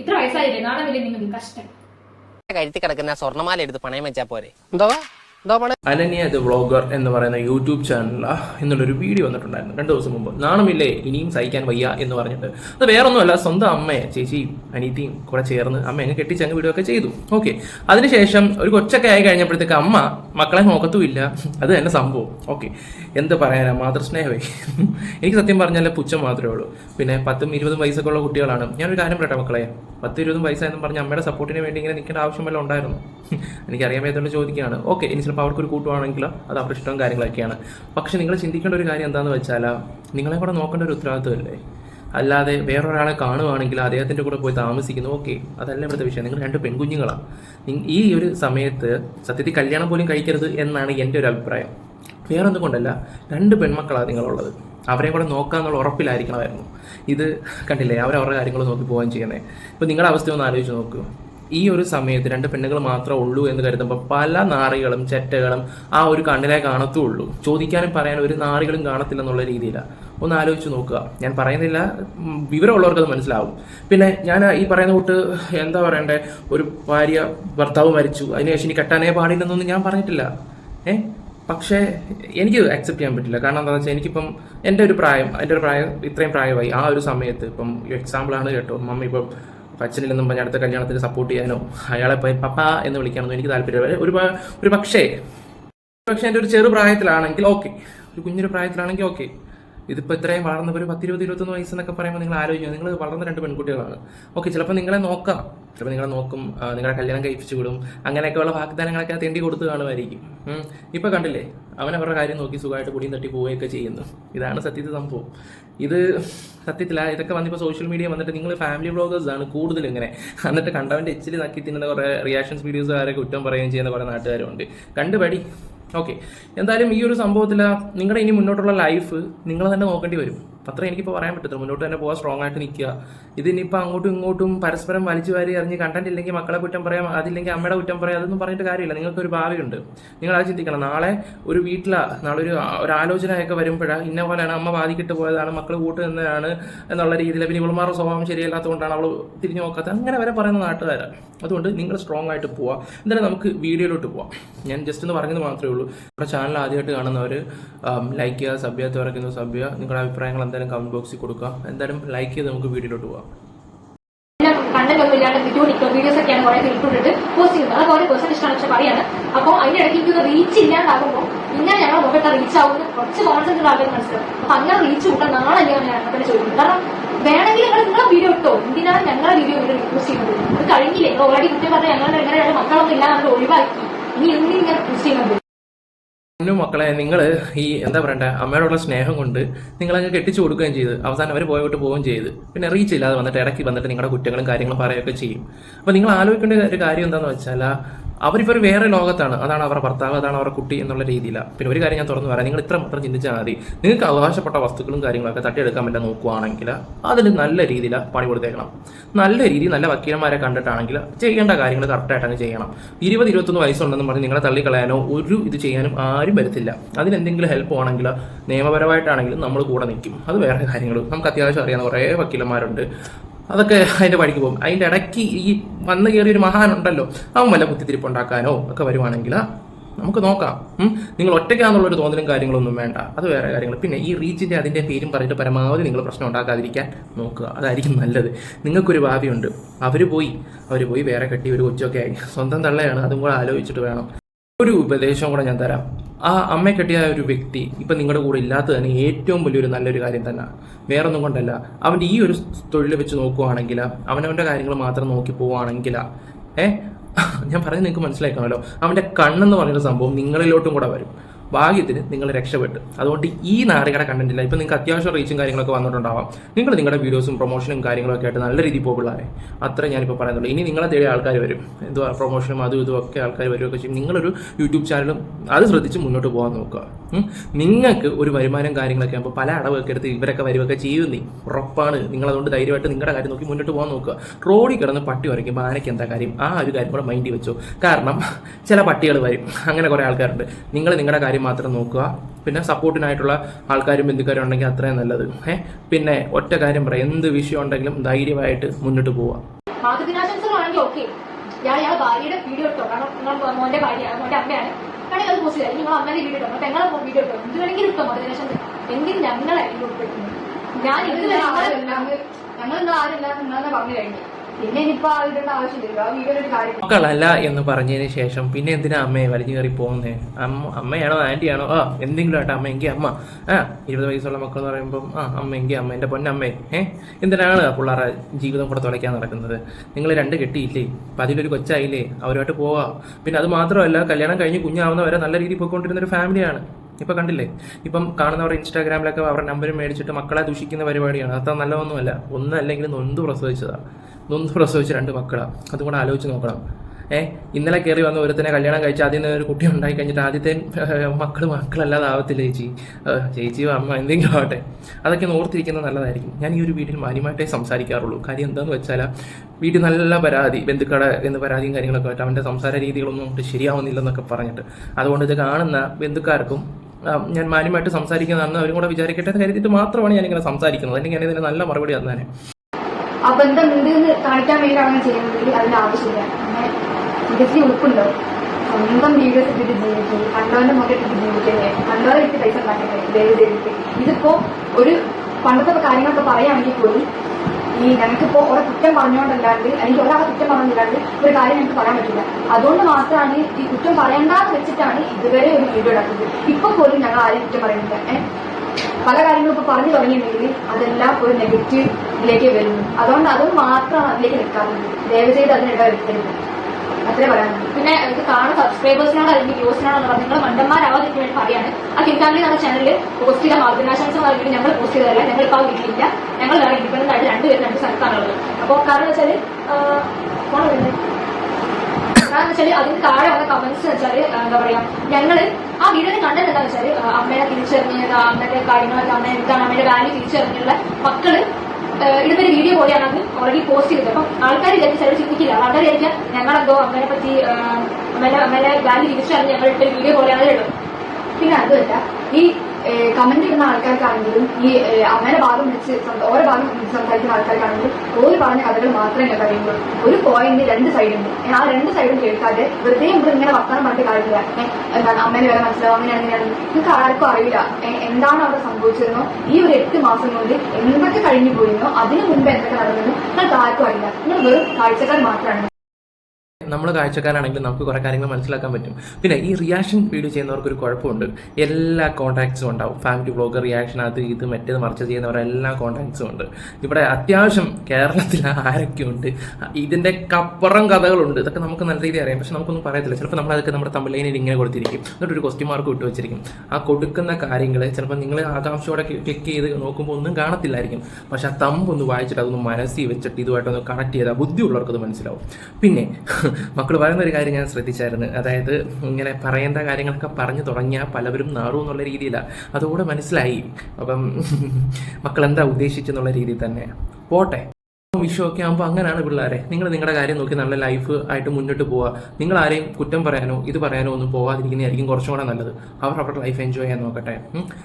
ഇത്ര വയസ്സായില്ലേ? നാണമില്ലേ നിങ്ങൾക്ക് കഷ്ടം. കരുത്തി കിടക്കുന്ന സ്വർണമാല എടുത്ത് പണയം വെച്ചാ പോരെ. എന്തോ? അനന്യ ദ വ്ളോഗർ എന്ന് പറയുന്ന യൂട്യൂബ് ചാനലിൽ എന്നുള്ളൊരു വീഡിയോ വന്നിട്ടുണ്ടായിരുന്നു. രണ്ട് ദിവസം മുമ്പ്. നാണമില്ലേ? ഇനിയും സഹിക്കാൻ വയ്യ എന്ന് പറഞ്ഞിട്ട്. അത് വേറൊന്നുമല്ല സ്വന്തം അമ്മയെ ചേച്ചിയും അനീതിയും കൂടെ ചേർന്ന് അമ്മ അങ്ങ് കെട്ടിച്ചങ്ങ് വീഡിയോ ഒക്കെ ചെയ്തു. ഓക്കെ അതിനുശേഷം ഒരു കൊച്ചൊക്കെ ആയി കഴിഞ്ഞപ്പോഴത്തേക്ക് അമ്മ മക്കളെ നോക്കത്തുമില്ല. അത് തന്നെ സംഭവം. ഓക്കെ എന്ത് പറയാനാ? മാതൃസ്നേഹമേ. എനിക്ക് സത്യം പറഞ്ഞാൽ പുച്ഛം മാത്രമേ ഉള്ളൂ. പിന്നെ പത്തും ഇരുപതും വയസ്സൊക്കെ ഉള്ള കുട്ടികളാണ്. ഞാനൊരു കാര്യം പറയട്ടെ മക്കളെ? പത്ത് ഇരുപതും വയസ്സായെന്ന് പറഞ്ഞ് അമ്മയുടെ സപ്പോർട്ടിന് വേണ്ടി ഇങ്ങനെ നിൽക്കേണ്ട ആവശ്യം വല്ലതും ഉണ്ടായിരുന്നു. എനിക്കറിയാൻ മേത്തോണ്ട് ചോദിക്കുകയാണ്. ഓക്കെ ഇനി ചിലപ്പോൾ അവർക്കൊരു കൂട്ടുവാണെങ്കിൽ അത് അവരുടെ ഇഷ്ടവും കാര്യങ്ങളൊക്കെയാണ്. പക്ഷെ നിങ്ങൾ ചിന്തിക്കേണ്ട ഒരു കാര്യം എന്താണെന്ന് വെച്ചാൽ നിങ്ങളെ കൂടെ നോക്കേണ്ട ഒരു ഉത്തരവാദിത്വമല്ലേ? അല്ലാതെ വേറൊരാളെ കാണുവാണെങ്കിൽ അദ്ദേഹത്തിന്റെ കൂടെ പോയി താമസിക്കുന്നു ഓക്കെ. അതല്ല ഇവിടുത്തെ വിഷയം. നിങ്ങൾ രണ്ട് പെൺകുഞ്ഞുങ്ങളാണ് ഈ ഒരു സമയത്ത് സത്യത്തിൽ കല്യാണം പോലും കഴിക്കരുത് എന്നാണ് എന്റെ ഒരു അഭിപ്രായം. വേറൊന്നും കൊണ്ടല്ല രണ്ട് പെൺമക്കളാണ് നിങ്ങളുള്ളത്. അവരെ കൂടെ നോക്കാന്നുള്ള ഉറപ്പിലായിരിക്കണമായിരുന്നു. ഇത് കണ്ടില്ലേ അവരവരുടെ കാര്യങ്ങൾ നോക്കി പോകാൻ ചെയ്യുന്നത് ഇപ്പം നിങ്ങളുടെ അവസ്ഥ ഒന്ന് ആലോചിച്ച് നോക്കൂ. ഈ ഒരു സമയത്ത് രണ്ട് പെണ്ണുകൾ മാത്രമേ ഉള്ളൂ എന്ന് കരുതുമ്പോൾ പല നാറികളും ചെറ്റകളും ആ ഒരു കണ്ണിലെ കാണത്തുള്ളൂ. ചോദിക്കാനും പറയാനും ഒരു നാറികളും കാണത്തില്ലെന്നുള്ള രീതിയിലാണ് ഒന്ന് ആലോചിച്ച് നോക്കുക. ഞാൻ പറയുന്നില്ല വിവരമുള്ളവർക്ക് അത് മനസ്സിലാവും. പിന്നെ ഞാൻ ഈ പറയുന്ന കൂട്ട് എന്താ പറയണ്ടേ ഒരു ഭാര്യ ഭർത്താവ് മരിച്ചു. അതിനുശേഷം ഇനി കെട്ടാനേ പാടില്ലെന്നൊന്നും ഞാൻ പറഞ്ഞിട്ടില്ല. ഏ? പക്ഷേ എനിക്ക് അക്സെപ്റ്റ് ചെയ്യാൻ പറ്റില്ല. കാരണം എന്താണെന്ന് വെച്ചാൽ എനിക്കിപ്പം എന്റെ ഒരു പ്രായം എന്റെ ഒരു പ്രായം ഇത്രയും പ്രായമായി. ആ ഒരു സമയത്ത് ഇപ്പം എക്സാമ്പിളാണ് കേട്ടോ. മമ്മി ഇപ്പം അച്ഛനില്ലെന്നും പറഞ്ഞ അടുത്ത കല്യാണത്തിന് സപ്പോർട്ട് ചെയ്യാനോ അയാളെ പോയി പപ്പ എന്ന് വിളിക്കാനൊന്നും എനിക്ക് താല്പര്യമില്ല. ഒരു ഒരു പക്ഷേ പക്ഷേ എന്റെ ഒരു ചെറു പ്രായത്തിലാണെങ്കിൽ ഓക്കെ ഒരു കുഞ്ഞൊരു പ്രായത്തിലാണെങ്കിൽ ഓക്കെ ഇതിപ്പോൾ ഇത്രയും വളർന്നവർ ഒരു പത്തിരുപത് ഇരുപത്തൊന്ന് വയസ്സെന്നൊക്കെ പറയുമ്പോൾ നിങ്ങൾ ആലോചിക്കുക. നിങ്ങൾ വളർന്ന രണ്ട് പെൺകുട്ടികളാണ്. ഓക്കെ ചിലപ്പോൾ നിങ്ങളെ നോക്കാം. ചിലപ്പോൾ നിങ്ങളെ നോക്കും നിങ്ങളെ കല്യാണം കഴിപ്പിച്ചു വിടും. അങ്ങനെയൊക്കെയുള്ള വാഗ്ദാനങ്ങളൊക്കെ തെണ്ടി കൊടുത്ത് കാണുമായിരിക്കും. ഇപ്പോൾ ഇപ്പൊ കണ്ടില്ലേ അവൻ അവരുടെ കാര്യം നോക്കി സുഖമായിട്ട് കുടിയും തട്ടി പോവുകയൊക്കെ ചെയ്യുന്നു. ഇതാണ് സത്യത്തിൽ സംഭവം. ഇത് സത്യത്തില ഇതൊക്കെ വന്നിപ്പോൾ സോഷ്യൽ മീഡിയ വന്നിട്ട് നിങ്ങൾ ഫാമിലി ബ്ലോഗേഴ്സ് ആണ് കൂടുതൽ ഇങ്ങനെ. എന്നിട്ട് കണ്ടവന്റെ എച്ചിൽ നക്കി തിന്നുന്ന കുറേ റിയാക്ഷൻസ് വീഡിയോസുകാരെ കുറ്റം പറയുകയും ചെയ്യുന്ന കുറേ നാട്ടുകാരുണ്ട്. കണ്ടുപടി ഓക്കെ എന്തായാലും ഈ ഒരു സംഭവത്തിൽ നിങ്ങളുടെ ഇനി മുന്നോട്ടുള്ള ലൈഫ് നിങ്ങൾ തന്നെ നോക്കേണ്ടി വരും. അത്ര എനിക്കിപ്പോൾ പറയാൻ പറ്റത്തില്ല മുന്നോട്ട് തന്നെ പോകാൻ സ്ട്രോങ് ആയിട്ട് നിൽക്കുക ഇതിനിപ്പോൾ അങ്ങോട്ടും ഇങ്ങോട്ടും പരസ്പരം വലിച്ചു വാരി എറിഞ്ഞ് കണ്ടന്റ് ഇല്ലെങ്കിൽ മക്കളെ കുറ്റം പറയാം അതില്ലെങ്കിൽ അമ്മയുടെ കുറ്റം പറയാം അതൊന്നും പറഞ്ഞിട്ട് കാര്യമില്ല. നിങ്ങൾക്കൊരു ഭാവിയുണ്ട്. നിങ്ങൾ അത് ചിന്തിക്കണം. നാളെ ഒരു വീട്ടിലാ നാളെ ഒരു ഒരു ആലോചനയൊക്കെ വരുമ്പോഴാണ് ഇന്ന പോലെയാണ് അമ്മ ബാധിക്കിട്ട് പോയതാണ് മക്കൾ കൂട്ട് നിന്നതാണ് എന്നുള്ള രീതിയിൽ പിന്നെ ഇവളുമാരുടെ സ്വഭാവം ശരിയല്ലാത്തതുകൊണ്ടാണ് അവൾ തിരിഞ്ഞു നോക്കാത്തത്. അങ്ങനെ വരെ പറയുന്ന നാട്ടുകാരാണ് അതുകൊണ്ട് നിങ്ങൾ സ്ട്രോങ് ആയിട്ട് പോവാം. എന്തായാലും നമുക്ക് വീഡിയോയിലോട്ട് പോവാം. ഞാൻ ജസ്റ്റ് ഒന്ന് പറഞ്ഞത് മാത്രമേ ഉള്ളൂ. നമ്മുടെ ചാനൽ ആദ്യമായിട്ട് കാണുന്നവർ ലൈക്ക് ചെയ്യുക സഭ്യ തുറക്കുന്നു സഭ്യ നിങ്ങളുടെ അഭിപ്രായങ്ങൾ എന്തായാലും കമന്റ് ബോക്സിൽ കൊടുക്കുക എന്തായാലും ലൈക്ക് ചെയ്ത് നമുക്ക് വീഡിയോയിലോട്ട് പോവാം. കണ്ടന്റ് ഒന്നും ഇല്ലാണ്ട് വീഡിയോ വീഡിയോസ് ഒക്കെയാണ് കുറെ ഇട്ടിട്ട് പോസ്റ്റ് ചെയ്യുന്നത്. അത് ഓരോ പേഴ്സൺ ഇഷ്ടമാണ്. പക്ഷെ പറയാണ് അപ്പോൾ അതിന്റെ ഇടയ്ക്ക് എനിക്ക് റീച്ച് ഇല്ലാണ്ടാകുമ്പോൾ ഇങ്ങനെ ഞങ്ങൾ നോക്കട്ടെ റീച്ച് ആവുന്ന കുറച്ച് കോൺസെപ്റ്റ് ആൾക്കാർ മനസ്സിലാവും. അപ്പൊ അങ്ങനെ റീച്ച് കൂട്ടാൻ നാളെ ഞാൻ ഞങ്ങളെ ചോദിക്കുന്നത് കാരണം വേണമെങ്കിൽ നിങ്ങൾ നിങ്ങളെ വീഡിയോ ഇട്ടോ? എന്തിനാണ് ഞങ്ങളെ വീഡിയോ ഇവിടെ പോസ്റ്റ് ചെയ്യുന്നത്? അത് കഴിഞ്ഞില്ലേ? ഓൾറെഡി കുറ്റം പറഞ്ഞ ഞങ്ങളുടെ എങ്ങനെ മക്കളൊന്നും നമ്മൾ ഒഴിവാക്കി. ഇനി എന്തിനാണ് പോസ്റ്റ് ചെയ്യുന്നത്? പൊന്നു മക്കളെ നിങ്ങൾ ഈ എന്താ പറയണ്ടേ അമ്മയോടുള്ള സ്നേഹം കൊണ്ട് നിങ്ങളങ്ങ് കെട്ടിച്ചു കൊടുക്കുകയും ചെയ്ത്. അവസാനം അവർ പോയിട്ട് പോവുകയും ചെയ്ത്. പിന്നെ റീച്ച് ഇല്ലാതെ വന്നിട്ട് ഇടയ്ക്ക് വന്നിട്ട് നിങ്ങളുടെ കുറ്റങ്ങളും കാര്യങ്ങളും പറയുകയൊക്കെ ചെയ്യും. അപ്പോൾ നിങ്ങൾ ആലോചിക്കേണ്ട ഒരു കാര്യം എന്താണെന്ന് വെച്ചാൽ ഒരു വേറെ ലോകത്താണ്. അതാണ് അവരുടെ ഭർത്താവ് അതാണ് അവരുടെ കുട്ടി എന്നുള്ള രീതിയിലാണ് പിന്നെ ഒരു കാര്യം ഞാൻ തുറന്നു പറയാം. നിങ്ങൾ ഇത്ര മാത്രം ചിന്തിച്ചാൽ മതി. നിങ്ങൾക്ക് അവകാശപ്പെട്ട വസ്തുക്കളും കാര്യങ്ങളൊക്കെ തട്ടിയെടുക്കാൻ പറ്റാൻ നോക്കുവാണെങ്കിൽ അതിൽ നല്ല രീതിയിൽ പണി കൊടുത്തേക്കണം. നല്ല രീതിയിൽ നല്ല വക്കീലന്മാരെ കണ്ടിട്ടാണെങ്കിൽ ചെയ്യേണ്ട കാര്യങ്ങൾ കറക്റ്റായിട്ട് അങ്ങ് ചെയ്യണം. ഇരുപത് ഇരുപത്തൊന്ന് വയസ്സുണ്ടെന്ന് പറഞ്ഞ് നിങ്ങളെ തള്ളിക്കളയാനോ ഒരു ഇത് ചെയ്യാനും ആരും വരത്തില്ല. അതിനെന്തെങ്കിലും ഹെൽപ്പ് ആണെങ്കിൽ നിയമപരമായിട്ടാണെങ്കിലും നമ്മൾ കൂടെ നിൽക്കും. അത് വേറെ കാര്യങ്ങൾ നമുക്ക് അത്യാവശ്യം അറിയാവുന്ന കുറേ വക്കീലന്മാരുണ്ട്. അതൊക്കെ അതിന്റെ വഴിക്ക് പോകും. അതിന്റെ ഇടയ്ക്ക് ഈ വന്നു കയറിയ ഒരു മഹാൻ ഉണ്ടല്ലോ അവൻ വല്ല കുത്തിത്തിരിപ്പുണ്ടാക്കാനോ ഒക്കെ വരുവാണെങ്കിൽ നമുക്ക് നോക്കാം. നിങ്ങൾ ഒറ്റയ്ക്കാന്നുള്ള ഒരു തോന്നലും കാര്യങ്ങളൊന്നും വേണ്ട. അത് വേറെ കാര്യങ്ങൾ പിന്നെ ഈ റീച്ചിന്റെ അതിന്റെ പേരും പറഞ്ഞിട്ട് പരമാവധി നിങ്ങൾ പ്രശ്നം ഉണ്ടാക്കാതിരിക്കാൻ നോക്കുക. അതായിരിക്കും നല്ലത്. നിങ്ങൾക്കൊരു ഭാവിയുണ്ട്. അവർ പോയി. അവർ പോയി വേറെ കെട്ടി ഒരു കൊച്ചൊക്കെ ആയി. സ്വന്തം തള്ളയാണ്. അതും കൂടെ ആലോചിച്ചിട്ട് വേണം. ഒരു ഉപദേശം കൂടെ ഞാൻ തരാം. ആ അമ്മയെ കെട്ടിയ ഒരു വ്യക്തി ഇപ്പം നിങ്ങളുടെ കൂടെ ഇല്ലാത്തത് തന്നെ ഏറ്റവും വലിയൊരു നല്ലൊരു കാര്യം തന്നെ. വേറൊന്നും കൊണ്ടല്ല. അവന്റെ ഈ ഒരു തൊഴിൽ വെച്ച് നോക്കുവാണെങ്കിൽ അവനവന്റെ കാര്യങ്ങൾ മാത്രം നോക്കി പോവുകയാണെങ്കിൽ ഏ? ഞാൻ പറഞ്ഞ് നിങ്ങൾക്ക് മനസ്സിലാക്കണമല്ലോ അവന്റെ കണ്ണെന്ന് പറയുന്ന സംഭവം നിങ്ങളിലോട്ടും കൂടെ വരും. ഭാഗ്യത്തിന് നിങ്ങൾ രക്ഷപ്പെട്ടു. അതുകൊണ്ട് ഈ നാറികയുടെ കണ്ടന്റില്ല ഇപ്പം നിങ്ങൾക്ക് അത്യാവശ്യം റീച്ചും കാര്യങ്ങളൊക്കെ വന്നിട്ടുണ്ടാവാം. നിങ്ങൾ നിങ്ങളുടെ വീഡിയോസും പ്രൊമോഷനും കാര്യങ്ങളൊക്കെ ആയിട്ട് നല്ല രീതിയിൽ പോകാറേ അത്ര ഞാനിപ്പോൾ പറയുന്നുള്ളൂ. ഇനി നിങ്ങളെ തേടി ആൾക്കാർ വരും. എന്തുവാ പ്രൊമോഷനും അതും ഇതും ഒക്കെ ആൾക്കാർ വരുമൊക്കെ ചെയ്യും. നിങ്ങളൊരു യൂട്യൂബ് ചാനലും അത് ശ്രദ്ധിച്ച് മുന്നോട്ട് പോകാൻ നോക്കുക. നിങ്ങൾക്ക് ഒരു വരുമാനം കാര്യങ്ങളൊക്കെ ആകുമ്പോൾ പല അടവൊക്കെ എടുത്ത് ഇവരൊക്കെ വരുവൊക്കെ ചെയ്യുന്നേ. ഉറപ്പാണ്. നിങ്ങളതുകൊണ്ട് ധൈര്യമായിട്ട് നിങ്ങളുടെ കാര്യം നോക്കി മുന്നോട്ട് പോകാൻ നോക്കുക. റോഡിൽ കിടന്ന് പട്ടി വരയ്ക്കുമ്പോൾ ആനയ്ക്ക് എന്താ കാര്യം? ആ ഒരു കാര്യം കൂടെ മൈൻഡിൽ വെച്ചോ. കാരണം ചില പട്ടികൾ വരും. അങ്ങനെ കുറേ ആൾക്കാരുണ്ട്. നിങ്ങൾ നിങ്ങളുടെ കാര്യം കാര്യം മാത്രം നോക്കുക. പിന്നെ സപ്പോർട്ടിനായിട്ടുള്ള ആൾക്കാരും ബന്ധുക്കാരും ഉണ്ടെങ്കിൽ അത്രയും നല്ലത്. ഏഹ് പിന്നെ ഒറ്റ കാര്യം പറയാം. എന്ത് വിഷയം ഉണ്ടെങ്കിലും ധൈര്യമായിട്ട് മുന്നോട്ട് പോവുക. ഞാൻ ഇയാളെ ഭാര്യയുടെ വീഡിയോ ഇട്ടോ കാരണം നിങ്ങൾ മോന്റെ ഭാര്യ മോന്റെ അമ്മയാണ്. അത് പോസ്റ്റ് നിങ്ങൾ അമ്മേന്റെ വീഡിയോ എടുക്കണം വീഡിയോ എന്ത് വേണമെങ്കിലും ഞാൻ ഞങ്ങൾ നിങ്ങളെന്നെ പറഞ്ഞു കഴിഞ്ഞു. മക്കളല്ല എന്ന് പറഞ്ഞതിന് ശേഷം പിന്നെ എന്തിനാ അമ്മയെ വലിഞ്ഞു കയറി പോകുന്നത് അമ്മ അമ്മയാണോ ആന്റിയാണോ? ആ എന്തെങ്കിലും ആട്ടെ അമ്മ എങ്കിൽ അമ്മ. ആ ഇരുപത് വയസ്സുള്ള മക്കൾ എന്ന് പറയുമ്പം ആ അമ്മ എങ്കിൽ അമ്മ എന്റെ പൊന്നമ്മേ എന്തിനാണ് പിള്ളേരെ ജീവിതം കൂടെ തുലയ്ക്കാൻ നടക്കുന്നത്? നിങ്ങൾ രണ്ട് കെട്ടിയില്ലേ? അപ്പം അതിലൊരു കൊച്ചായില്ലേ? അവരുമായിട്ട് പോവാ. പിന്നെ അത് മാത്രമല്ല കല്യാണം കഴിഞ്ഞ് കുഞ്ഞാവുന്നവരെ നല്ല രീതിയിൽ പോയിക്കൊണ്ടിരുന്ന ഒരു ഫാമിലിയാണ് ഇപ്പൊ കണ്ടില്ലേ? ഇപ്പം കാണുന്നവർ ഇൻസ്റ്റാഗ്രാമിലൊക്കെ അവരുടെ നമ്പർ മേടിച്ചിട്ട് മക്കളെ ദൂഷിക്കുന്ന പരിപാടിയാണ്. അത്ര നല്ലതൊന്നുമല്ല. ഒന്നല്ലെങ്കിലും നൊന്ത് പ്രസവിച്ചതാ. നൊന്ത് പ്രസവിച്ച രണ്ട് മക്കളാണ് അതും കൂടെ ആലോചിച്ച് നോക്കണം. ഏഹ് ഇന്നലെ കയറി വന്ന ഒരുത്തനെ കല്യാണം കഴിച്ച് ആദ്യം തന്നെ ഒരു കുട്ടി ഉണ്ടായി കഴിഞ്ഞിട്ട് ആദ്യത്തെ മക്കൾ മക്കളല്ലാതെ ആവത്തില്ല ചേച്ചി. ചേച്ചി അമ്മ എന്തെങ്കിലും ആവട്ടെ. അതൊക്കെ ഒന്ന് ഓർത്തിരിക്കുന്നത് നല്ലതായിരിക്കും. ഞാൻ ഈ ഒരു വീട്ടിൽ മാന്യമായിട്ടേ സംസാരിക്കാറുള്ളൂ. കാര്യം എന്താന്ന് വെച്ചാൽ വീട്ടിൽ നല്ല പരാതി ബന്ധുക്കളെ എന്ന് പരാതിയും കാര്യങ്ങളൊക്കെ ആയിട്ട് അവന്റെ സംസാര രീതികളൊന്നും അങ്ങോട്ട് ശരിയാവുന്നില്ലെന്നൊക്കെ പറഞ്ഞിട്ട്. അതുകൊണ്ട് ഇത് കാണുന്ന ബന്ധുക്കാർക്കും ഞാൻ മാന്യമായിട്ട് സംസാരിക്കുന്നതാണെന്ന് അവരും കൂടെ വിചാരിക്കട്ടെ എന്ന് കരുതിയിട്ട് മാത്രമാണ് ഞാനിങ്ങനെ സംസാരിക്കുന്നത്. അല്ലെങ്കിൽ ഞാൻ ഇതിന് നല്ല മറുപടി തന്നേനെ. ആ ബന്ധം ഉണ്ട് എന്ന് കാണിക്കാൻ വേണ്ടിയിട്ടാണ് അങ്ങനെ ചെയ്യുന്നതെങ്കിൽ അതിന്റെ ആവശ്യമില്ല. അങ്ങനെ തികച്ചു ഉറപ്പുണ്ടോ. സ്വന്തം വീഡിയോസ് ഇട്ടിട്ട് ജീവിക്കും കണ്ടവന്റെ മുഖം ഇട്ടിട്ട് ജീവിക്കല്ലേ കണ്ടവരെ ഇട്ട് പൈസ ഉണ്ടാക്കട്ടെ? ദൈവം ദൈവത്തെ. ഇതിപ്പോ ഒരു പണ്ടത്തെ കാര്യങ്ങളൊക്കെ പറയുകയാണെങ്കിൽ പോലും ഈ ഞങ്ങൾക്കിപ്പോ ഒരു കുറ്റം പറഞ്ഞുകൊണ്ടല്ലാണ്ട് എനിക്ക് ഒരാളെ കുറ്റം പറഞ്ഞില്ലാണ്ട് ഒരു കാര്യം ഞങ്ങൾക്ക് പറയാൻ പറ്റില്ല. അതുകൊണ്ട് മാത്രമാണ് ഈ കുറ്റം പറയേണ്ടാന്ന് വെച്ചിട്ടാണ് ഇതുവരെ ഒരു വീഡിയോ ഇടാത്തത്. ഇപ്പൊ പോലും ഞങ്ങൾ ആരെയും കുറ്റം പറയുന്നില്ല. പല കാര്യങ്ങളും ഇപ്പൊ പറഞ്ഞു തുടങ്ങിയിട്ടുണ്ടെങ്കിൽ അതെല്ലാം ഒരു നെഗറ്റീവിലേക്ക് വരുന്നു. അതുകൊണ്ട് അത് മാത്രം അതിലേക്ക് നിൽക്കാറുണ്ട് ദയവ് ചെയ്ത് അതിനിട വരുത്തരുത് അത്രേ പറയാനുള്ളൂ. പിന്നെ ഇത് കാണുന്ന സബ്സ്ക്രൈബേഴ്സിനോട് അല്ലെങ്കിൽ വ്യൂസിനോട് പറഞ്ഞാൽ നിങ്ങൾ മണ്ടന്മാരാവാതിരിക്കാൻ വേണ്ടി പറയാണ് ആ കിൻകാമിലി നമ്മുടെ ചാനലിൽ പോസ്റ്റ് ചെയ്ത മാതൃനാശംസ പറഞ്ഞിട്ട് ഞങ്ങൾ പോസ്റ്റ് ചെയ്തതല്ല. ഞങ്ങൾ ഇപ്പോൾ വീട്ടിലില്ല. ഞങ്ങൾ വേറെ ഇൻഡിപെൻഡന്റ് ആയിട്ട് രണ്ടുപേരും രണ്ട് സ്ഥലത്താണുള്ളത്. അപ്പോൾ കാരണം വെച്ചാൽ കാരണം വെച്ചാൽ അതിന് താഴെ വന്ന കമന്റ്സ് വെച്ചാൽ എന്താ പറയാ ഞങ്ങൾ ആ വീഡിയോയിൽ കണ്ടത് എന്താ വെച്ചാൽ അമ്മയെ തിരിച്ചറിഞ്ഞത് അമ്മയുടെ കാര്യങ്ങളൊക്കെ അമ്മ എന്താണ് അമ്മയുടെ വാല്യൂ തിരിച്ചറിഞ്ഞുള്ള മക്കൾ ആ, ഇടുന്ന ഒരു വീഡിയോ പോലെയാണ് അത് ഓൾറെഡി പോസ്റ്റ് ചെയ്തത്. അപ്പം ആൾക്കാർ വിചാരിച്ച് ചിലർ ചിന്തിക്കില്ല. ആൾക്കാർ വിചാരിക്കാം ഞങ്ങളെന്തോ അമ്മേനെ പറ്റി അമ്മ അമ്മേനെ വാല്യൂ തിരിച്ചറിഞ്ഞ് ഞങ്ങൾ ഇട്ട വീഡിയോ പോലെയാണ് ഇടുന്നത് പിന്നെ അതുമല്ല ഈ കമന്റ് ചെയ്യുന്ന ആൾക്കാർക്കാണെങ്കിലും ഈ അമ്മയുടെ ഭാഗം വിളിച്ച് ഓരോ ഭാഗം സംസാരിക്കുന്ന ആൾക്കാർക്കാണെങ്കിലും ഓര് പറഞ്ഞ കഥകൾ മാത്രമേ ഞാൻ അറിയുള്ളൂ ഒരു പോയിന്റ് രണ്ട് സൈഡുണ്ട് ആ രണ്ട് സൈഡും കേൾക്കാതെ വെറുതെ ഇവിടെ ഇങ്ങനെ വർത്താനം പറഞ്ഞിട്ട് കാര്യമില്ല. എന്താണ് അമ്മേനെ വരെ മനസ്സിലാവും അങ്ങനെ അങ്ങനെയാണ് നിങ്ങൾക്ക് ആർക്കും അറിയില്ല. എന്താണ് അവിടെ സംഭവിച്ചിരുന്നോ? ഈ ഒരു എട്ട് മാസം കൊണ്ട് എന്തൊക്കെ കഴിഞ്ഞു പോയിരുന്നോ? അതിനു മുമ്പ് എന്തൊക്കെ നടന്നെന്നോ നിങ്ങൾക്ക് ആർക്കും അറിയില്ല. നിങ്ങൾ വെറും കാഴ്ചക്കാർ മാത്രമാണ്. നമ്മൾ കാഴ്ചക്കാരാണെങ്കിൽ നമുക്ക് കുറേ കാര്യങ്ങൾ മനസ്സിലാക്കാൻ പറ്റും. പിന്നെ ഈ റിയാക്ഷൻ വീഡിയോ ചെയ്യുന്നവർക്ക് ഒരു കുഴപ്പമുണ്ട്. എല്ലാ കോൺടാക്ട്സും ഉണ്ടാവും. ഫാമിലി ബ്ലോഗർ റിയാക്ഷൻ അത് ഇത് മറ്റേത് മറിച്ച് ചെയ്യുന്നവർ എല്ലാ കോൺടാക്ട്സും ഉണ്ട്. ഇവിടെ അത്യാവശ്യം കേരളത്തിൽ ആരൊക്കെയുണ്ട് ഇതിന്റെ കപ്പുറം കഥകളുണ്ട്. ഇതൊക്കെ നമുക്ക് നല്ല രീതിയിൽ അറിയാം. പക്ഷെ നമുക്കൊന്നും പറയത്തില്ല. ചിലപ്പോൾ നമ്മളതൊക്കെ നമ്മുടെ തമിഴ്ലൈനിൽ ഇങ്ങനെ കൊടുത്തിരിക്കും. എന്നിട്ടൊരു ക്വസ്റ്റ്യൻ മാർക്ക് വിട്ടു വെച്ചിരിക്കും. ആ കൊടുക്കുന്ന കാര്യങ്ങൾ ചിലപ്പോൾ നിങ്ങൾ ആകാംക്ഷയോടെ ക്ലിക്ക് ചെയ്ത് നോക്കുമ്പോൾ ഒന്നും കാണത്തില്ലായിരിക്കും. പക്ഷെ ആ തമ്പ് ഒന്ന് വായിച്ചിട്ട് അതൊന്ന് മനസ്സിൽ വെച്ചിട്ട് ഇതുമായിട്ടൊന്ന് കണക്ട് ചെയ്താൽ ബുദ്ധിയുള്ളവർക്കത് മനസ്സിലാവും. പിന്നെ മക്കൾ പറയുന്ന ഒരു കാര്യം ഞാൻ ശ്രദ്ധിച്ചായിരുന്നു. അതായത് ഇങ്ങനെ പറയേണ്ട കാര്യങ്ങളൊക്കെ പറഞ്ഞു തുടങ്ങിയാൽ പലവരും നാറും എന്നുള്ള രീതിയിലാണ് അതുകൂടെ മനസ്സിലായി. അപ്പം മക്കൾ എന്താ ഉദ്ദേശിച്ചെന്നുള്ള രീതിയിൽ തന്നെ. പോട്ടെ. വിഷയമൊക്കെ ആകുമ്പോൾ അങ്ങനെയാണ് പിള്ളേരെ. നിങ്ങൾ നിങ്ങളുടെ കാര്യം നോക്കി നല്ല ലൈഫ് ആയിട്ട് മുന്നോട്ട് പോവുക നിങ്ങൾ ആരെയും കുറ്റം പറയാനോ ഇത് പറയാനോ ഒന്നും പോവാതിരിക്കുന്നതായിരിക്കും കുറച്ചും കൂടെ നല്ലത്. അവർ അവരുടെ ലൈഫ് എൻജോയ് ചെയ്യാൻ നോക്കട്ടെ.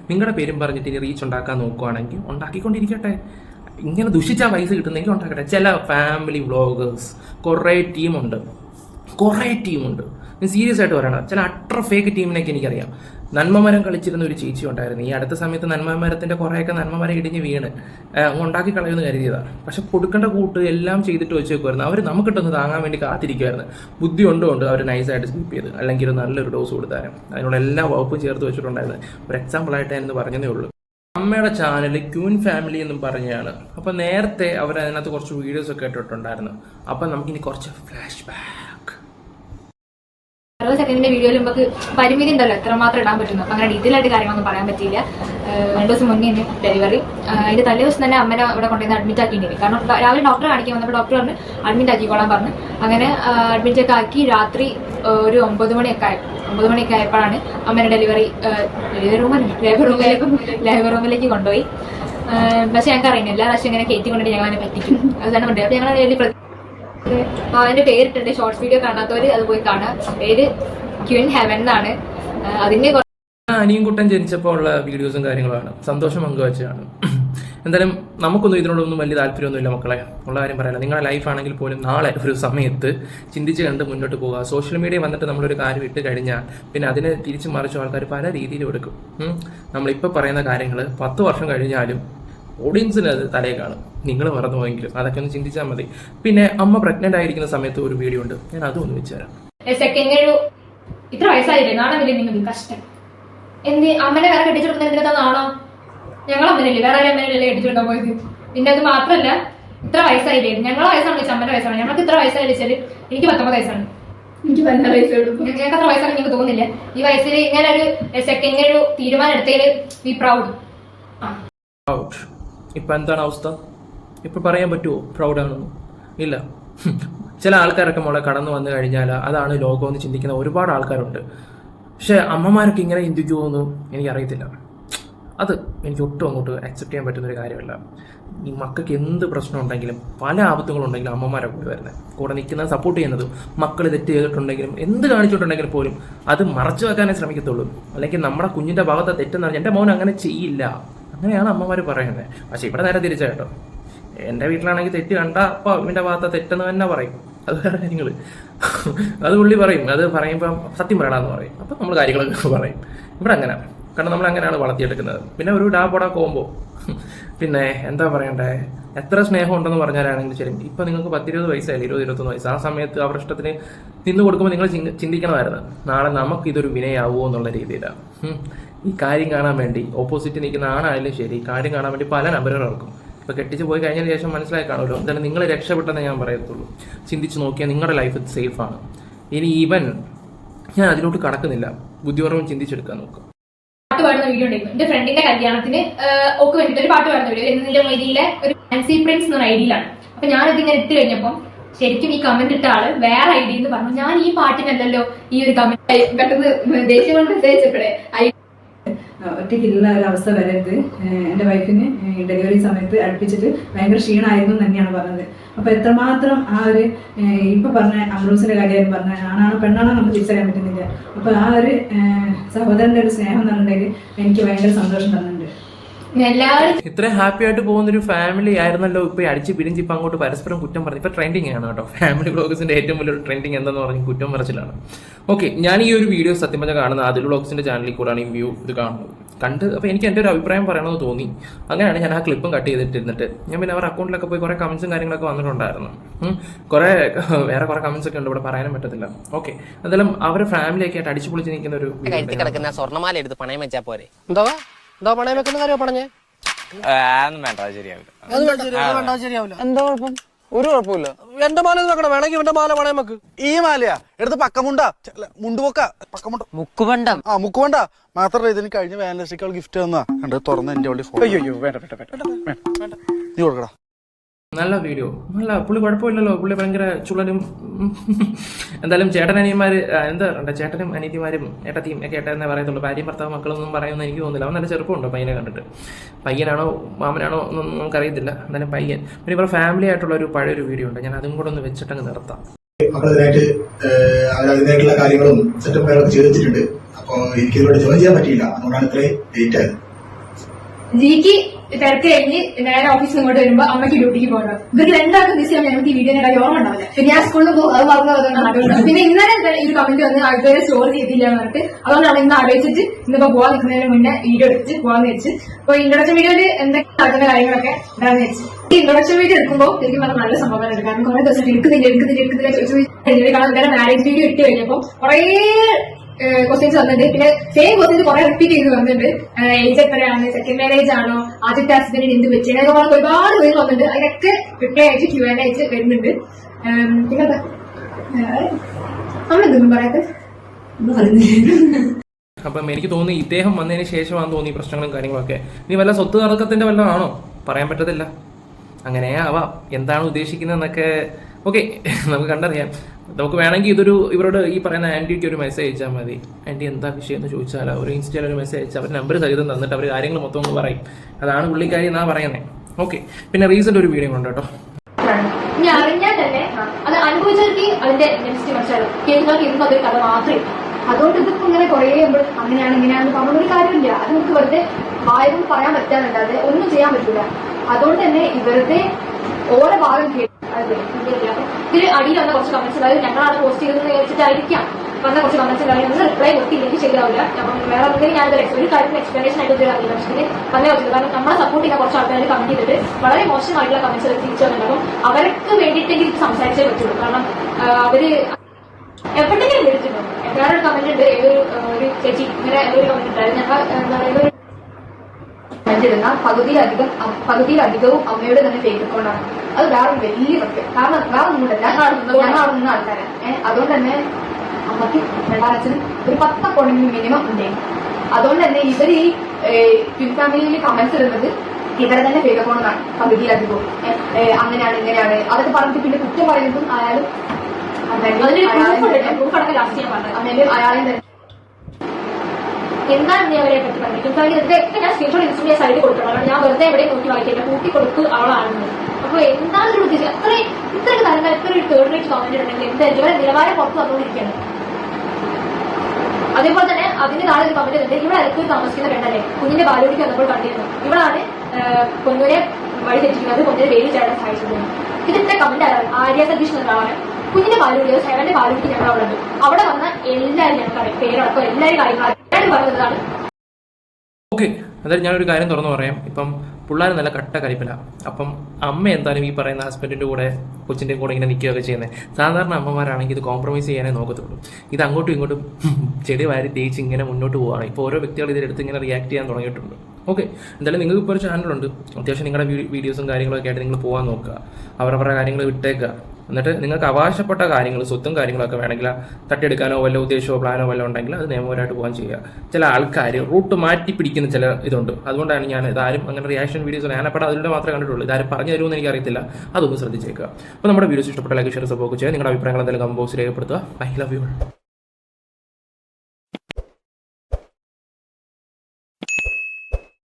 നിങ്ങളുടെ പേരും പറഞ്ഞിട്ട് ഇനി റീച്ച് ഉണ്ടാക്കാൻ നോക്കുവാണെങ്കിൽ ഉണ്ടാക്കിക്കൊണ്ടിരിക്കട്ടെ. ഇങ്ങനെ ദുഷിച്ചാൽ പൈസ കിട്ടുന്നെങ്കിൽ ഉണ്ടാക്കട്ടെ. ചില ഫാമിലി വ്ളോഗേഴ്സ് കുറേ ടീമുണ്ട് കുറേ ടീമുണ്ട്. ഞാൻ സീരിയസ് ആയിട്ട് പറയണം ചില അട്ര ഫേക്ക് ടീമിനൊക്കെ എനിക്കറിയാം. നന്മമരം കളിച്ചിരുന്ന ഒരു ചേച്ചി ഉണ്ടായിരുന്നു. ഈ അടുത്ത സമയത്ത് നന്മമരത്തിന്റെ കുറേയൊക്കെ നന്മമരം ഇടിഞ്ഞ് വീണ്. ഉണ്ടാക്കി കളയുമെന്ന് കരുതിയതാണ് പക്ഷെ കൊടുക്കേണ്ട കൂട്ട് എല്ലാം ചെയ്തിട്ട് വെച്ചേക്കുമായിരുന്നു അവർ നമുക്കിട്ടൊന്ന് താങ്ങാൻ വേണ്ടി കാത്തിരിക്കുമായിരുന്നു ബുദ്ധി ഉണ്ടോ ഉണ്ട് അവർ നൈസായിട്ട് സ്കിപ്പ് ചെയ്ത്. അല്ലെങ്കിൽ ഒരു നല്ലൊരു ഡോസ് കൊടുത്താലും. അതിനുള്ള എല്ലാ വകുപ്പും ചേർത്ത് വെച്ചിട്ടുണ്ടായിരുന്നു. ഒരു എക്സാമ്പിൾ ആയിട്ട് ഞാനിന്ന് പറഞ്ഞതേ ഉള്ളൂ. അമ്മയുടെ ചാനൽ ക്യൂൻ ഫാമിലി എന്നും പറഞ്ഞാണ് അപ്പോൾ നേരത്തെ അവർ അതിനകത്ത് കുറച്ച് വീഡിയോസ് ഒക്കെ ഇട്ടിട്ടുണ്ടായിരുന്നു. അപ്പോൾ നമുക്കിനി കുറച്ച് ഫ്ലാഷ് ബാക്ക് അറുപത് സെക്കൻഡിന്റെ വീഡിയോയിൽ നമുക്ക് പരിമിതി ഉണ്ടല്ലോ എത്രമാത്രം ഇടാൻ പറ്റുന്നു. അങ്ങനെ ഡീറ്റെയിൽ ആയിട്ട് കാര്യങ്ങളൊന്നും പറയാൻ പറ്റിയില്ല. രണ്ട് ദിവസം മുന്നേ ഉണ്ട് ഡെലിവറി അതിന്റെ തലേ ദിവസം തന്നെ അമ്മനെ ഇവിടെ കൊണ്ടുവന്ന് അഡ്മിറ്റ് ആക്കിയിട്ടുണ്ട്. കാരണം രാവിലെ ഡോക്ടറെ കാണിക്കാൻ വന്നപ്പോൾ ഡോക്ടർ പറഞ്ഞു അഡ്മിറ്റ് ആക്കിക്കോളാൻ പറഞ്ഞു. അങ്ങനെ അഡ്മിറ്റ് ഒക്കെ ആക്കി രാത്രി ഒരു ഒമ്പത് മണിയൊക്കെ ആയി. ഒമ്പത് മണിയൊക്കെ ആയപ്പോഴാണ് അമ്മേനെ ഡെലിവറി ഡെലിവറി റൂമിൽ ലേബർ റൂമിലേക്ക് ലേബർ റൂമിലേക്ക് കൊണ്ടുപോയി. പക്ഷെ ഞങ്ങൾക്ക് അറിയുന്നില്ല പ്രാവശ്യം ഇങ്ങനെ കയറ്റി കൊണ്ടിട്ട് ഞങ്ങൾ അതിനെ പറ്റിക്കും. അതാണ് കൊണ്ടുപോയി അപ്പൊ ഞങ്ങൾ അതിന്റെ പേരിട്ടുണ്ട്. ഷോർട്സ് വീഡിയോ കാണാത്തവര് അത് പോയി കാണാം. പേര് ക്യൂൻ ഹെവൻ എന്നാണ്. അതിന്റെ അനിയും കുട്ടൻ ജനിച്ചപ്പോൾ ഉള്ള വീഡിയോസും കാര്യങ്ങളാണ്. സന്തോഷം പങ്കുവച്ചതാണ്. എന്തായാലും നമുക്കൊന്നും ഇതിനോടൊന്നും വലിയ താല്പര്യമൊന്നുമില്ല മക്കളെ. ഉള്ള കാര്യം പറയാനില്ല നിങ്ങളുടെ ലൈഫാണെങ്കിൽ പോലും നാളെ ഒരു സമയത്ത് ചിന്തിച്ച് കണ്ട് മുന്നോട്ട് പോകുക സോഷ്യൽ മീഡിയ വന്നിട്ട് നമ്മളൊരു കാര്യം ഇട്ട് കഴിഞ്ഞാൽ പിന്നെ അതിനെ തിരിച്ചു മറിച്ച ആൾക്കാർ പല രീതിയിലും എടുക്കും. നമ്മളിപ്പോൾ പറയുന്ന കാര്യങ്ങൾ പത്ത് വർഷം കഴിഞ്ഞാലും ഓഡിയൻസിന് അത് തലയെ കാണും. നിങ്ങൾ മറന്നു പോയെങ്കിലും അതൊക്കെ ഒന്ന് ചിന്തിച്ചാൽ മതി. പിന്നെ അമ്മ പ്രഗ്നന്റ് ആയിരിക്കുന്ന സമയത്ത് ഒരു വീഡിയോ ഉണ്ട്. ഞാൻ അതും ഒന്ന് വെച്ചുതരാം സെക്കൻഡ് ഒരു ഇത്ര വയസ്സായില്ലേ? നാണമില്ലേ നിങ്ങൾക്ക് കഷ്ടം. എന്ത് അമ്മനെ വേറെ കെട്ടിച്ചെടുക്കുന്ന എന്തിനാ നാണോ ഞങ്ങൾ അമ്മനല്ലേ? വേറെ ആരും അമ്മനല്ലേ കെട്ടിച്ചെടുക്കാൻ പോയത്? പിന്നെ അത് മാത്രല്ല ഇത്ര വയസ്സായില്ലേ? ഞങ്ങളെ വയസ്സാണ് വെച്ചാൽ അമ്മന്റെ വയസ്സാണ്. ഞങ്ങൾക്ക് ഇത്ര വയസ്സായി വെച്ചാൽ എനിക്ക് പത്തൊമ്പത് വയസ്സാണ്. എനിക്ക് പതിനാറ് വയസ്സുള്ളൂ ഞങ്ങൾക്ക് അത്ര വയസ്സാണ് നിങ്ങൾക്ക് തോന്നുന്നില്ല. ഈ വയസ്സിൽ ഇങ്ങനെ ഒരു സെക്കൻഡ് ഒരു തീരുമാനം എടുത്തതിൽ വി പ്രൗഡ് ഔട്ട് ഇപ്പൊ എന്താണ് അവസ്ഥ? ഇപ്പൊ പറയാൻ പറ്റുമോ പ്രൗഡാണെന്ന് ഇല്ല. ചില ആൾക്കാരൊക്കെ മോളെ കടന്നു വന്നു കഴിഞ്ഞാൽ അതാണ് ലോകം എന്ന് ചിന്തിക്കുന്ന ഒരുപാട് ആൾക്കാരുണ്ട്. പക്ഷേ അമ്മമാരൊക്കെ ഇങ്ങനെ ചിന്തിക്കുമോ എനിക്കറിയത്തില്ല. അത് എനിക്ക് ഒട്ടും അങ്ങോട്ട് അക്സെപ്റ്റ് ചെയ്യാൻ പറ്റുന്ന ഒരു കാര്യമല്ല. ഈ മക്കൾക്ക് എന്ത് പ്രശ്നം ഉണ്ടെങ്കിലും പല ആപത്തുകളുണ്ടെങ്കിലും അമ്മമാരെ കൂടി വരുന്നത് കൂടെ നിൽക്കുന്നത് സപ്പോർട്ട് ചെയ്യുന്നത് മക്കൾ തെറ്റ് ചെയ്തിട്ടുണ്ടെങ്കിലും എന്ത് കാണിച്ചിട്ടുണ്ടെങ്കിലും പോലും അത് മറച്ചു വെക്കാനേ ശ്രമിക്കത്തുള്ളൂ. അല്ലെങ്കിൽ നമ്മുടെ കുഞ്ഞിന്റെ ഭാഗത്ത് തെറ്റെന്ന് പറഞ്ഞാൽ എന്റെ മോൻ അങ്ങനെ ചെയ്യില്ല. അങ്ങനെയാണ് അമ്മമാർ പറയുന്നത് പക്ഷേ ഇവിടെ നേരെ തിരിച്ചാ കേട്ടോ. എന്റെ വീട്ടിലാണെങ്കിൽ തെറ്റ് കണ്ട അപ്പോൾ ഇവന്റെ ഭാഗത്ത് തെറ്റെന്ന് തന്നെ പറയും. അത് വേറെ കാര്യങ്ങൾ അത് പുള്ളി പറയും. അത് പറയുമ്പം സത്യം പറയണമെന്ന് പറയും. അപ്പം നമ്മൾ കാര്യങ്ങളൊക്കെ പറയും. ഇവിടെ അങ്ങനെ. കാരണം നമ്മൾ അങ്ങനെയാണ് വളർത്തിയെടുക്കുന്നത്. പിന്നെ ഒരു ഡാ പൊടാ കോമ്പോ പിന്നെ എന്താ പറയണ്ടേ? എത്ര സ്നേഹം ഉണ്ടെന്ന് പറഞ്ഞാലാണെങ്കിലും ശരി. ഇപ്പൊ നിങ്ങൾക്ക് പത്തിരുപത് വയസ്സായില്ല? ഇരുപത് ഇരുപത്തൊന്ന് വയസ്സ്. ആ സമയത്ത് അവരുടെ ഇഷ്ടത്തിന് നിന്ന് കൊടുക്കുമ്പോൾ നിങ്ങൾ ചിന്തി- ചിന്തിക്കണമായിരുന്നു. നാളെ നമുക്ക് ഇതൊരു വിനയാവുമോ എന്നുള്ള രീതിയിലാണ് ഈ കാര്യം കാണാൻ വേണ്ടി ഓപ്പോസിറ്റ് നിൽക്കുന്ന ആണായാലും ശരി. കാര്യം കാണാൻ വേണ്ടി പല നമ്പറുകൾ ഇറക്കും. ഇപ്പൊ കെട്ടിച്ച് പോയി കഴിഞ്ഞതിന് ശേഷം മനസ്സിലായി കാണുമല്ലോ. എന്തായാലും നിങ്ങൾ രക്ഷപ്പെട്ടെന്ന് ഞാൻ പറയത്തുള്ളൂ. ചിന്തിച്ച് നോക്കിയാൽ നിങ്ങളുടെ ലൈഫ് ആണ്. ഇനി ഈവൻ ഞാൻ അതിലോട്ട് കടക്കുന്നില്ല. ബുദ്ധിപൂർവം ചിന്തിച്ചെടുക്കാൻ നോക്കുക പാട്ട് പാടുന്ന വീഡിയോ ഉണ്ടായിരുന്നു. എന്റെ ഫ്രണ്ടിന്റെ കല്യാണത്തിന് ഒക്കെ വേണ്ടിട്ട് ഒരു പാട്ട് പാടുന്ന വീഡിയോ എന്നിന്റെ മൊയ്തിയിലെ ഒരു ഫാൻസി പ്രിൻസ് എന്ന ഐഡിയിലാണ്. അപ്പൊ ഞാൻ ഇതിങ്ങനെ ഇട്ട് കഴിഞ്ഞപ്പം ശരിക്കും ഈ കമന്റ് ഇട്ട ആൾ വേറെ ഐഡി എന്ന് പറഞ്ഞു ഞാൻ ഈ പാട്ടിനല്ലല്ലോ ഈ ഒരു കമന്റ് പെട്ടെന്ന് കൊണ്ട് മെസ്സേജ് അയച്ചപ്പോഴേ ഒറ്റയ്ക്കുള്ള ഒരു അവസ്ഥ വരരുത്. എന്റെ വൈഫിന് ഡെലിവറി സമയത്ത് അടുപ്പിച്ചിട്ട് ഭയങ്കര ക്ഷീണമായിരുന്നു തന്നെയാണ് പറഞ്ഞത്. അപ്പോൾ എത്രമാത്രം ആ ഒരു ഇപ്പോൾ ഇപ്പൊ പറഞ്ഞ അമ്രൂസിന്റെ കാര്യം പറഞ്ഞ ആണാണോ പെണ്ണാണോ നമുക്ക് തിരിച്ചറിയാൻ പറ്റുന്നില്ല. അപ്പൊ ആ ഒരു സഹോദരന്റെ ഒരു സ്നേഹം എന്ന് പറഞ്ഞിട്ടുണ്ടെങ്കിൽ എനിക്ക് ഭയങ്കര സന്തോഷം തന്നിട്ടുണ്ട്. ഇത്രയും ഹാപ്പി ആയിട്ട് പോകുന്ന ഒരു ഫാമിലി ആയിരുന്നല്ലോ. ഇപ്പൊ അടിച്ച് പിരിഞ്ച് ഇപ്പൊ അങ്ങോട്ട് പരസ്പരം കുറ്റം പറഞ്ഞു. ഇപ്പൊ ട്രെൻഡിങ് ആണ് കേട്ടോ. ഫാമിലി ബ്ലോഗ്സിന്റെ ഏറ്റവും വലിയൊരു ട്രെൻഡിങ് എന്തെന്ന് പറഞ്ഞു കുറ്റം പറച്ചിലാണ്. ഓക്കെ ഞാൻ ഈ ഒരു വീഡിയോ സത്യം പറഞ്ഞാൽ കാണുന്നത് അതിൽ ബ്ലോഗ്സിന്റെ ചാനലിൽ കൂടാണ് ഈ വ്യൂ ഇത് കാണുന്നത്. കണ്ട് അപ്പോൾ എനിക്ക് എന്റെ ഒരു അഭിപ്രായം പറയണമെന്ന് തോന്നി. അങ്ങനെയാണ് ഞാൻ ആ ക്ലിപ്പും കട്ട് ചെയ്തിട്ടിരുന്നിട്ട്. ഞാൻ പിന്നെ അവർ അക്കൗണ്ടിലൊക്കെ പോയി കുറേ കമന്റ്സും കാര്യങ്ങളൊക്കെ വന്നിട്ടുണ്ടായിരുന്നു. കുറേ കുറെ വേറെ കുറേ കമന്റ്സ് ഒക്കെ ഉണ്ട് ഇവിടെ പറയാനും പറ്റത്തില്ല. ഓക്കെ എന്തായാലും അവരുടെ ഫാമിലി ഒക്കെ ആയിട്ട് അടിച്ചു പൊളിച്ച് നിൽക്കുന്ന ഒരു കിടക്കുന്ന സ്വർണമാല എടുത്ത് പണയം വെച്ചാൽ പോരെ. എന്തോ? എന്തോ പണയം വെക്കുന്ന കാര്യം പറഞ്ഞേ അതൊന്നും വേണ്ട അത് ശരിയാവില്ല. ശരിയാവില്ല. എന്താ കുഴപ്പം? ഒരു കുഴപ്പമില്ല എന്റെ മാല ഇത് വെക്കണം? വേണമെങ്കിൽ ഇവന്റെ മാല പണയം വെക്ക്. ഈ മാലയാ. എടുത്ത് പക്കമുണ്ട മുണ്ടുപൊക്ക പക്കമുണ്ട മുക്കുവണ്ടം ആ മുക്കുവണ്ട മാത്രമല്ല ഇതിന് കഴിഞ്ഞ വാലൻസിക്കൽ ഗിഫ്റ്റ് തന്നാ. തുറന്ന് എന്റെ അയ്യോ വേണ്ട വേണ്ട വേണ്ട വേണ്ട. നീ കൊടുക്കടാ. നല്ല വീഡിയോ നല്ല പുള്ളി കുഴപ്പമില്ലല്ലോ. പുള്ളി ഭയങ്കര ചുള്ളനും. എന്തായാലും ചേട്ടൻ അനിയന്മാര് ആ, എന്താ പറയണ്ട? ചേട്ടനും അനിയത്തിമാരും ഏട്ടത്തിയും ഒക്കെ ഏട്ടെന്നേ പറയത്തുള്ളൂ ഭാര്യയും ഭർത്താവ് മക്കളൊന്നും പറയുമെന്ന് എനിക്ക് തോന്നുന്നില്ല. അവൻ നല്ല ചെറുപ്പമുണ്ടോ പയ്യനെ കണ്ടിട്ട്? പയ്യനാണോ മാമനാണോ എന്നൊന്നും നമുക്കറിയത്തില്ല. എന്തായാലും പയ്യൻ. പിന്നെ ഇവരുടെ ഫാമിലി ആയിട്ടുള്ള ഒരു പഴയൊരു വീഡിയോ ഉണ്ട്. ഞാൻ അതും കൂടെ ഒന്ന് വെച്ചിട്ടങ്ങ് നിർത്താം. അപ്പോൾ അതിനായിട്ട് അവർ അതിനായിട്ടുള്ള കാര്യങ്ങളും സെറ്റപ്പ് കാര്യങ്ങളൊക്കെ ചെയ്ത് വെച്ചിട്ടുണ്ട് അപ്പൊ എനിക്ക് ഇതിലൂടെ ജോയിൻ ചെയ്യാൻ പറ്റിയില്ല. അതുകൊണ്ടാണ് ഇത്രയും ലേറ്റ് ആയത്. തിരക്ക് കഴിഞ്ഞ് നേരെ ഓഫീസിൽ ഇങ്ങോട്ട് വരുമ്പോ അമ്മയ്ക്ക് ഡ്യൂട്ടിക്ക് പോകണം. ഇവർക്ക് രണ്ടാൾക്കും ബിസി ചെയ്യാൻ ഞങ്ങൾക്ക് ഈ വീഡിയോ നേരെ ഓർമ്മ ഉണ്ടാവില്ല. പിന്നെ ആ സ്കൂളിൽ പോകും അത് മറന്നു അതുകൊണ്ട് പിന്നെ ഇന്നലെ ഈ കമന്റ് വന്ന് ആൾക്കാരെ സ്റ്റോർ ചെയ്തില്ല എന്ന് പറഞ്ഞിട്ട് അതുകൊണ്ടാണ് ഇന്ന് ആലോചിച്ചിട്ട് ഇന്നിപ്പോ പോവാൻ നിൽക്കുന്നതിന് മുന്നേ വീഡിയോ എടുത്ത് പോവാന്ന് വെച്ച്. അപ്പൊ ഇൻട്രൊഡക്ഷൻ വീഡിയോയിൽ എന്തൊക്കെ നടക്കുന്ന കാര്യങ്ങളൊക്കെ ഉണ്ടാകുന്ന വെച്ച്. ഈ ഇൻട്രൊഡക്ഷൻ വീഡിയോ എടുക്കുമ്പോൾ എനിക്ക് പറഞ്ഞ നല്ല സംഭവം ഉണ്ട് കാരണം കുറെ ദിവസം എടുക്കുന്നില്ല എടുക്കുന്നില്ല എടുക്കുന്നില്ല ചോദിച്ചു കാരണം മാരേജ് വീഡിയോ ഇട്ട് കഴിഞ്ഞപ്പോ കുറേ ക്വസ്റ്റ്യൻസ് വന്നിട്ടുണ്ട്. പിന്നെ സെയിം ക്വസ്റ്റ്യൻസ് കുറെ റിപ്പീറ്റ് ചെയ്ത് വന്നിട്ടുണ്ട്. ഏജ് എത്രയാണ്? സെക്കൻഡ് മാരേജ് ആണോ? ആദ്യത്തെ ഹസ്ബൻഡിന് എന്ത് പറ്റി? അതൊക്കെ പറഞ്ഞ ഒരുപാട് പേര് വന്നിട്ടുണ്ട്. അതിനൊക്കെ റിപ്ലൈ ആയിട്ട് ക്യൂ ആൻഡ് അയച്ച് വരുന്നുണ്ട് പിന്നെ നമ്മളെന്തൊന്നും പറയാത്ത അപ്പം എനിക്ക് തോന്നി ഇദ്ദേഹം വന്നതിന് ശേഷമാണെന്ന് തോന്നി പ്രശ്നങ്ങളും കാര്യങ്ങളൊക്കെ. നീ വല്ല സ്വത്ത് തർക്കത്തിന്റെ വല്ല ആണോ? പറയാൻ പറ്റത്തില്ല. അങ്ങനെ ആവാം. എന്താണ് ഉദ്ദേശിക്കുന്നതെന്നൊക്കെ ഓക്കെ നമുക്ക് കണ്ടറിയാം. നമുക്ക് വേണമെങ്കിൽ ഇതൊരു ഇവരോട് ഈ പറയുന്ന ആന്റിക്ക് ഒരു മെസ്സേജ് അയച്ചാൽ മതി. ആന്റി എന്താ വിഷയം എന്ന് ചോദിച്ചാൽ ഒരു ഇൻസ്റ്റയിൽ ഒരു മെസ്സേജ് അയച്ചാൽ അവർ നമ്പർ സഹിതം തന്നിട്ട് അവർ കാര്യങ്ങൾ മൊത്തം ഒന്ന് പറയും. അതാണ് പുള്ളിക്കാരി എന്നാ പറയുന്നത് ഓക്കെ പിന്നെ റീസെന്റ് ഒരു വീഡിയോ ഉണ്ട് കേട്ടോ. ഇനി അറിഞ്ഞാൽ തന്നെ അത് അനുഭവിച്ചവർക്ക് അതിന്റെ നെക്സ്റ്റ് മനസ്സിലാവും കേൾക്കുന്നവർക്ക് ഇന്നും കഥ മാത്രമേ അതുകൊണ്ട് ഇതിപ്പോ ഇങ്ങനെ കുറേ നമ്മൾ അങ്ങനെയാണ് ഇങ്ങനെയാണെന്ന് പറഞ്ഞൊരു കാര്യമില്ല. അത് നമുക്ക് വെറുതെ വായവും പറയാൻ പറ്റാന്നല്ലാതെ ഒന്നും ചെയ്യാൻ പറ്റില്ല അതുകൊണ്ട് തന്നെ ഇവരുടെ ഓരോ ഭാഗം കേട്ട് അടിയിൽ വന്ന കുറച്ച് കമന്റ്സ് അതായത് ഞങ്ങളാണ് പോസ്റ്റ് ചെയ്തതെന്ന് വിചാരിച്ചിട്ടായിരിക്കാം വന്ന കുറച്ച് കമന്റ്സ് കാര്യം നിങ്ങൾ റിപ്ലൈ കൊടുത്തില്ലെങ്കിൽ ശരിയാവില്ല. അപ്പം വേറെ എന്തെങ്കിലും ഞാൻ ഒരു കാര്യത്തിന് എക്സ്പ്ലനേഷൻ ആയിട്ട് ഒരു അറിയില്ല പക്ഷേ വന്നേ വെച്ചത് കാരണം നമ്മളെ സപ്പോർട്ട് ചെയ്യുന്ന കുറച്ച് ആൾക്കാർ കമന്റ് ചെയ്തിട്ട് വളരെ മോശമായിട്ടുള്ള കമന്റ്സ് തിരിച്ചു വന്നിട്ടുണ്ടാകും അവർക്ക് വേണ്ടിയിട്ടെങ്കിൽ സംസാരിച്ചേ പറ്റുള്ളൂ. കാരണം അവർ എപ്പോഴെങ്കിലും വിളിച്ചിട്ടുണ്ടോ വേറൊരു കമന്റ് ഉണ്ട് ഏതൊരു ഒരു ചേച്ചി ഇങ്ങനെ ഏതൊരു കമന്റ് ഉണ്ടായിരുന്നു ഞങ്ങൾ എന്താ പറയുക കണ്ടിരുന്ന പകുതിയിലധികം പകുതിയിലധികവും അമ്മയുടെ തന്നെ ഫേക്ക് അക്കൗണ്ടാണ് അത് വേറെ വലിയ പ്രത്യേകം കാരണം വേറെ ഒന്നുമില്ല നിന്ന ആൾക്കാരെ. ഏഹ് അതുകൊണ്ട് തന്നെ അമ്മയ്ക്ക് രണ്ടാനച്ഛന് ഒരു പത്ത് അക്കൗണ്ടെങ്കിലും മിനിമം ഉണ്ടായിരുന്നു അതുകൊണ്ട് തന്നെ ഇവർ ഈ ട്വിൻ ഫാമിലിയിൽ കമന്റ്സ് ഇടുന്നത് ഇവരെ തന്നെ ഫേക്ക് അക്കൗണ്ടാണ് പകുതിയിലധികവും അങ്ങനെയാണ് ഇങ്ങനെയാണ്. അതൊക്കെ പറഞ്ഞിട്ട് പിന്നെ കുറ്റം പറയുന്നതും അയാളെ അമ്മേലും അയാളെയും തന്നെ എന്താണ് നീ അവരെ പറ്റി പറഞ്ഞത്? ഇൻഫാക്ട് ഇതൊക്കെ ഞാൻ സ്ക്രീൻഷോട്ട് ഇൻസ്റ്റന്റ് സൈഡിൽ കൊടുക്കണം ഞാൻ വെറുതെ എവിടെ നോക്കി വായിക്കില്ല കൂട്ടി കൊടുത്ത് അവളാണെന്ന്. അപ്പൊ എന്താണ് ഒരു ഉദ്ദേശം? അത്രയും ഇത്രയും കാര്യങ്ങൾ എത്ര ഒരു തേർഡ് റേറ്റ് കമന്റ് ഉണ്ടെങ്കിൽ എന്തായിരിക്കും? ഇവരെ നിലവാരം പുറത്ത് വന്നുകൊണ്ടിരിക്കുകയാണ്. അതേപോലെ തന്നെ അതിന് നാളെ ഒരു കമന്റ് ഉണ്ട് ഇവിടെ അടുത്ത് താമസിക്കുന്ന പെണ്ണല്ലേ? കുഞ്ഞിന്റെ ബാലോടിക്ക് വന്നപ്പോൾ കണ്ടിരുന്നു. ഇവളാണ് കൊന്നൂരെ വഴി തെറ്റിക്കുന്നത്. പൊന്നിനെ വേലി ചേട്ടൻ സഹായിച്ചത്. ഇതിന്റെ കമന്റ് ആരാണ്? ആര്യ സതീഷ് എന്നൊരാളാണ് കുഞ്ഞിന്റെ ബാലുടി സേവന്റെ ബാലോടിക്ക് ഞങ്ങൾ അവിടെ ഉണ്ട്. അവിടെ വന്ന എല്ലാവരും ഞങ്ങൾക്കറിയാം. പേരടക്കം എല്ലാവരും കാര്യങ്ങൾ ഓക്കെ അതായത് ഞാനൊരു കാര്യം തുറന്നു പറയാം. ഇപ്പം പിള്ളേർ നല്ല കട്ട കരിപ്പില. അപ്പം അമ്മ എന്തായാലും ഈ പറയുന്ന ഹസ്ബൻഡിന്റെ കൂടെ കൊച്ചിന്റെ കൂടെ ഇങ്ങനെ നിൽക്കുകയൊക്കെ ചെയ്യുന്നത് സാധാരണ അമ്മമാരാണെങ്കിൽ ഇത് കോംപ്രമൈസ് ചെയ്യാനേ നോക്കത്തുള്ളൂ. ഇത് അങ്ങോട്ടും ഇങ്ങോട്ടും ചെടി വാരി തേച്ച് ഇങ്ങനെ മുന്നോട്ട് പോവുകയാണ് ഇപ്പോൾ ഓരോ വ്യക്തികൾ ഇതിലെടുത്ത് ഇങ്ങനെ റിയാക്ട് ചെയ്യാൻ തുടങ്ങിയിട്ടുണ്ട്. ഓക്കെ എന്തായാലും നിങ്ങൾക്ക് ഇപ്പോൾ ഒരു ചാനലുണ്ട് അത്യാവശ്യം നിങ്ങളുടെ വീഡിയോസും കാര്യങ്ങളൊക്കെ ആയിട്ട് നിങ്ങൾ പോകാൻ നോക്കുക. അവരവരുടെ കാര്യങ്ങൾ വിട്ടേക്കുക. എന്നിട്ട് നിങ്ങൾക്ക് അവകാശപ്പെട്ട കാര്യങ്ങൾ സ്വത്തും കാര്യങ്ങളൊക്കെ വേണമെങ്കിൽ തട്ടിയെടുക്കാനോ വല്ല ഉദ്ദേശമോ പ്ലാനോ വല്ല ഉണ്ടെങ്കിൽ അത് നിയമപരമായിട്ട് പോകാൻ ചെയ്യുക. ചില ആൾക്കാർ റൂട്ട് മാറ്റി പിടിക്കുന്ന ചില ഇതുണ്ട്. അതുകൊണ്ടാണ് ഞാൻ ഇതാരും അങ്ങനെ റിയാക്ഷൻ വീഡിയോസ് ഞാനപ്പോൾ അതിലൂടെ മാത്രമേ കണ്ടിട്ടുള്ളൂ. ഇതാരും പറഞ്ഞു തരുമെന്ന് എനിക്കറിയത്തില്ല അതൊന്ന് ശ്രദ്ധിച്ചേക്കുക. അപ്പോൾ നമ്മുടെ വീഡിയോസ് ഇഷ്ടപ്പെട്ട ലൈക്ക് ഷെയർ സപ്പോർട്ട് ചെയ്യുക. നിങ്ങളുടെ അഭിപ്രായങ്ങൾ എന്തെങ്കിലും കമ്പോസ് രേഖപ്പെടുത്തുക. I love you